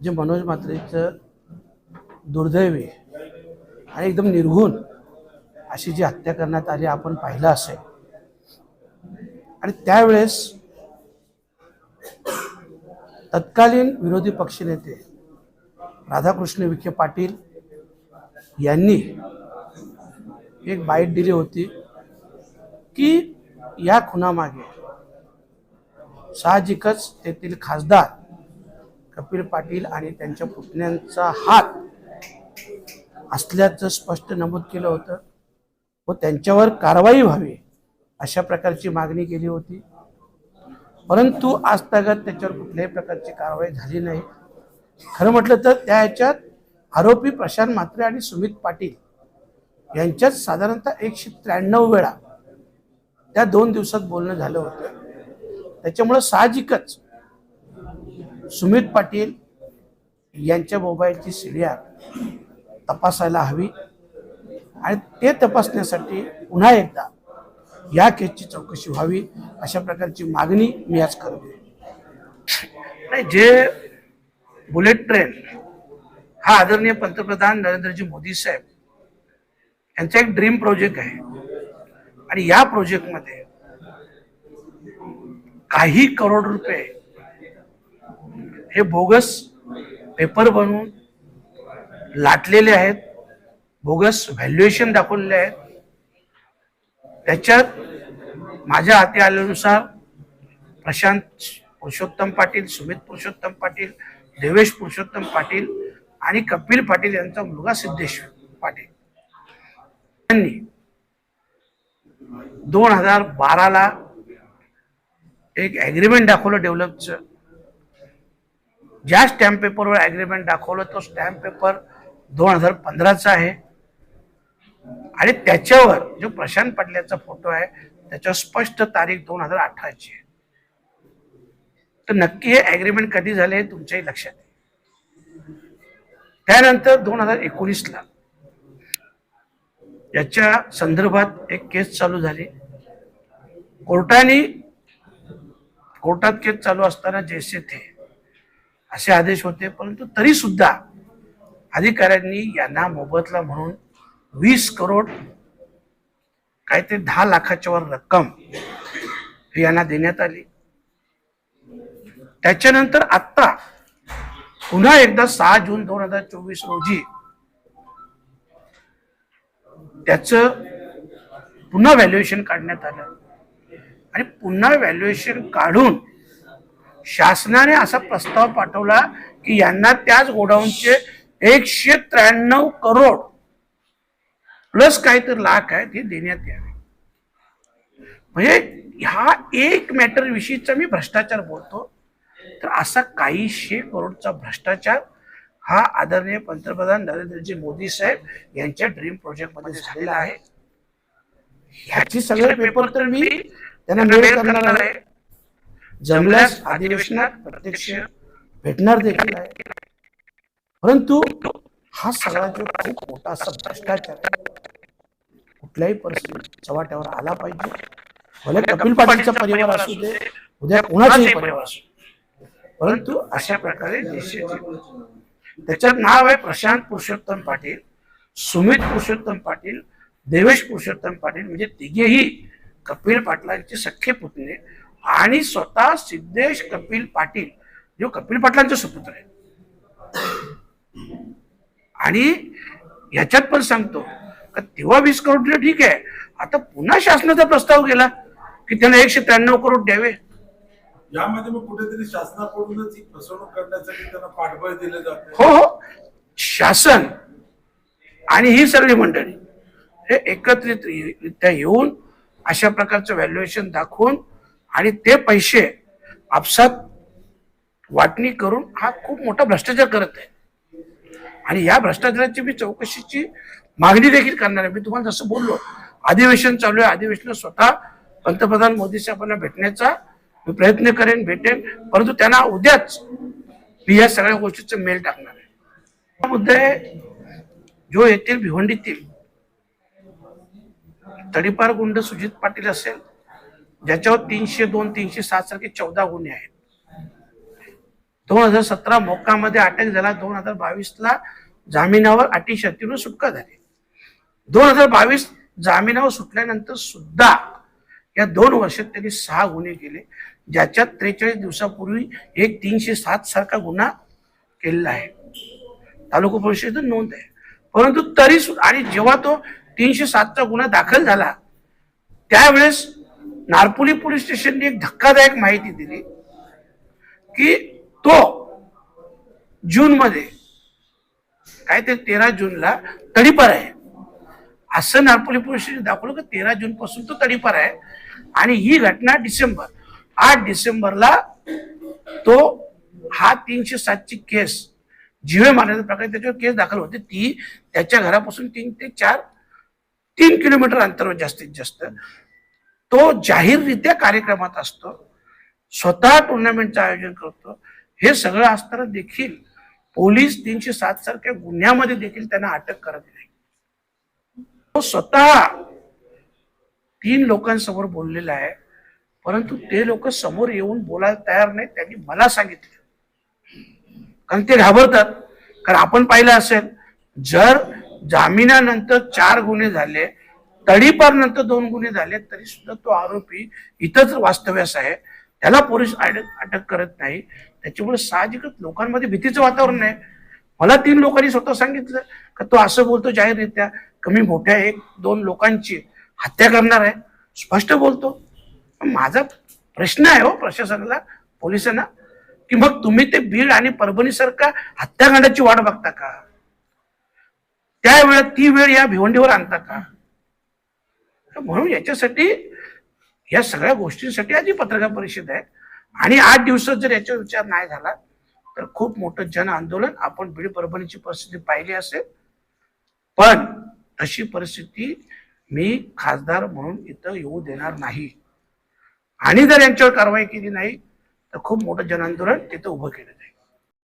जे मनोज म्हात्रेचं दुर्दैवी आणि एकदम निर्घुण अशी जी हत्या करण्यात आली आपण पाहिलं असेल. आणि त्यावेळेस तत्कालीन विरोधी पक्षनेते राधाकृष्ण विखे पाटील यांनी एक बाईट दिली होती की या खुनामागे साहजिकच तेथील खासदार कपिल पाटील आणि त्यांच्या पुतण्यांचा हात असल्याचं स्पष्ट नमूद केलं होतं. व त्यांच्यावर कारवाई व्हावी अशा प्रकारची मागणी केली होती. परंतु आज तागत त्याच्यावर कुठल्याही प्रकारची कारवाई झाली नाही. खरं म्हटलं तर त्या ह्याच्यात आरोपी प्रशांत म्हात्रे आणि सुमित पाटील यांच्यात साधारणतः एकशे त्र्याण्णव वेळा त्या दोन दिवसात बोलणं झालं होतं. त्याच्यामुळं साहजिकच सुमित पाटील यांच्या मोबाईलची सीडिया तपासायला हवी आणि ते तपासण्यासाठी पुन्हा एकदा या केसची चौकशी व्हावी अशा प्रकारची मागणी मी आज करतो नाही जे बुलेट ट्रेन हा आदरणीय पंतप्रधान नरेंद्रजी मोदी साहेब यांचा एक ड्रीम प्रोजेक्ट आहे. आणि या प्रोजेक्टमध्ये काही करोड रुपये हे बोगस पेपर बनवून लाटलेले आहेत. बोगस व्हॅल्युएशन दाखवलेले आहेत. त्याच्यात माझ्या हाती आल्यानुसार प्रशांत पुरुषोत्तम पाटील सुमित पुरुषोत्तम पाटील देवेश पुरुषोत्तम पाटील आणि कपिल पाटील यांचा मुलगा सिद्धेश पाटील. यांनी दोन हजार बाराला एक ॲग्रीमेंट दाखवलं डेव्हलपचं ज्या स्टॅम्प पेपरवर ॲग्रीमेंट दाखवलं तो स्टॅम्प पेपर दोन हजार पंधराचा आहे. आणि त्याच्यावर जो प्रशांत पाटलाचा फोटो आहे त्याच्यावर स्पष्ट तारीख दोन हजार अठराची आहे. तर नक्की हे ॲग्रीमेंट कधी झाले हे तुमच्याही लक्षात आहे. त्यानंतर दोन हजार एकोणीसला याच्या संदर्भात एक केस चालू झाली. कोर्टाने कोर्टात केस चालू असताना जैसे थे असे आदेश होते परंतु तरी सुद्धा अधिकाऱ्यांनी यांना मोबदला म्हणून वीस करोड काहीतरी दहा लाखाच्या वर रक्कम ही यांना देण्यात आली. त्याच्यानंतर आत्ता पुन्हा एकदा सहा जून दोन हजार चोवीस रोजी त्याच पुन्हा व्हॅल्युएशन काढण्यात आलं. आणि पुन्हा व्हॅल्युएशन काढून शासनाने असा प्रस्ताव पाठवला की यांना त्याच गोडाऊनचे एकशे त्र्याण्णव करोड प्लस काहीतरी लाख आहेत हे देण्यात यावे. म्हणजे ह्या एक मॅटर विषयीचा मी भ्रष्टाचार बोलतो. तर असा काहीशे करोडचा भ्रष्टाचार हा आदरणीय पंतप्रधान नरेंद्रजी मोदी साहेब यांच्या ड्रीम प्रोजेक्टमध्ये झालेला आहे. ह्याची सगळे पेपर तर मी त्यांना करणार आहे. जमल्यास अधिवेशनात प्रत्यक्ष भेटणार देखील आहे. परंतु हा सगळा जो खूप मोठा असा भ्रष्टाचार कुठल्याही परिस्थितीत चव्हाट्यावर आला पाहिजे. भले कपिल पाटीलचा परिवार असू दे उद्या कोणाचाही परिवार असू. परंतु अशा प्रकारे त्याच्यात नाव आहे प्रशांत पुरुषोत्तम पाटील सुमित पुरुषोत्तम पाटील देवेश पुरुषोत्तम पाटील म्हणजे तिघेही कपिल पाटलांचे सख्खे पुतणे आणि स्वतः सिद्धेश कपिल पाटील जो कपिल पाटलांचा सुपुत्र आहे. आणि याच्यात पण सांगतो का तेव्हा वीस करोड दिले ठीक आहे आता पुन्हा शासनाचा प्रस्ताव गेला की त्यांना एकशे त्र्याण्णव करोड द्यावे. यामध्ये मग कुठेतरी शासनाकडूनच ही फसवणूक करण्यासाठी त्यांना पाठबळ दिलं जाते हो हो. शासन आणि ही सगळी मंडळी हे एकत्रितरित्या येऊन अशा प्रकारचं व्हॅल्युएशन दाखवून आणि ते पैसे आपसात वाटणी करून हा खूप मोठा भ्रष्टाचार करत आहे. आणि या भ्रष्टाचाराची मी चौकशीची मागणी देखील करणार आहे. मी तुम्हाला जसं बोललो अधिवेशन चालू आहे. अधिवेशन स्वतः पंतप्रधान मोदी साहेबांना भेटण्याचा मी प्रयत्न करेन भेटेन. परंतु त्यांना उद्याच मी या सगळ्या गोष्टीचं मेल टाकणार आहे. हा मुद्दा आहे जो येथील भिवंडीतील तडीपार गुंड सुजित पाटील असेल ज्याच्यावर तीनशे दोन तीनशे सात सारखे चौदा गुन्हे आहेत. दोन हजार सतरा मोक्कामध्ये अटक झाला. दोन हजार बावीसला जामिनावर अटी शर्तीवर सुटका झाली. दोन हजार बावीस जामिनावर सुटल्यानंतर सुद्धा या दोन वर्षात त्यांनी सहा गुन्हे केले ज्याच्यात त्रेचाळीस दिवसापूर्वी एक तीनशे सात सारखा गुन्हा केलेला आहे. तालुका परिषद नोंद आहे. परंतु तरी सुद्धा आणि जेव्हा तो तीनशे सातचा गुन्हा दाखल झाला त्यावेळेस नारपोली पोलीस स्टेशनने एक धक्कादायक माहिती दिली की तो जून मध्ये काय ते तेरा जूनला तडीपार आहे. असं नारपोली पोलीस स्टेशन दाखवलं की तेरा जून पासून तो तडीपार आहे. आणि ही घटना डिसेंबर आठ डिसेंबरला तो हा तीनशे सातची केस जिवे मारण्याचा प्रकारे त्याच्यावर केस दाखल होते. ती त्याच्या घरापासून तीन ते चार तीन किलोमीटर अंतरावर जास्तीत जास्त. तो जाहीररित्या कार्यक्रमात असतो स्वतः टुर्नामेंटचं आयोजन करतो. हे सगळं असताना देखील पोलीस तीनशे सात सारख्या गुन्ह्यामध्ये देखील त्यांना अटक करत नाही. तो स्वतः तीन लोकांसमोर बोललेला आहे परंतु ते लोक समोर येऊन बोलायला तयार नाही त्यांनी मला सांगितलं. कारण ते घाबरतात. कारण आपण पाहिलं असेल जर जामिनानंतर चार गुन्हे झाले तडीपार नंतर दोन गुन्हे झाले तरी सुद्धा तो आरोपी इथंच वास्तव्यास आहे. त्याला पोलीस अटक अटक करत नाही. त्याच्यामुळे साहजिकच लोकांमध्ये भीतीचं वातावरण आहे. मला तीन लोकांनी स्वतः सांगितलं का तो असं बोलतो जाहीररित्या कमी मोठ्या एक दोन लोकांची हत्या करणार आहे. स्पष्ट बोलतो. माझा प्रश्न आहे हो प्रशासनाला पोलिसांना की मग तुम्ही ते बीड आणि परभणी सारखा हत्याकांडाची वाट बघता का? त्यावेळेला ती वेळ या भिवंडीवर आणता का? तर म्हणून याच्यासाठी या सगळ्या गोष्टींसाठी आधी पत्रकार परिषद आहे. आणि आठ दिवसात जर याच्यावर विचार नाही झाला तर खूप मोठं जन आंदोलन आपण बीड परभणीची परिस्थिती पाहिली असेल. पण अशी परिस्थिती मी खासदार म्हणून इथं येऊ देणार नाही. आणि जर यांच्यावर कारवाई केली नाही तर खूप मोठं जन आंदोलन तिथं उभं केलं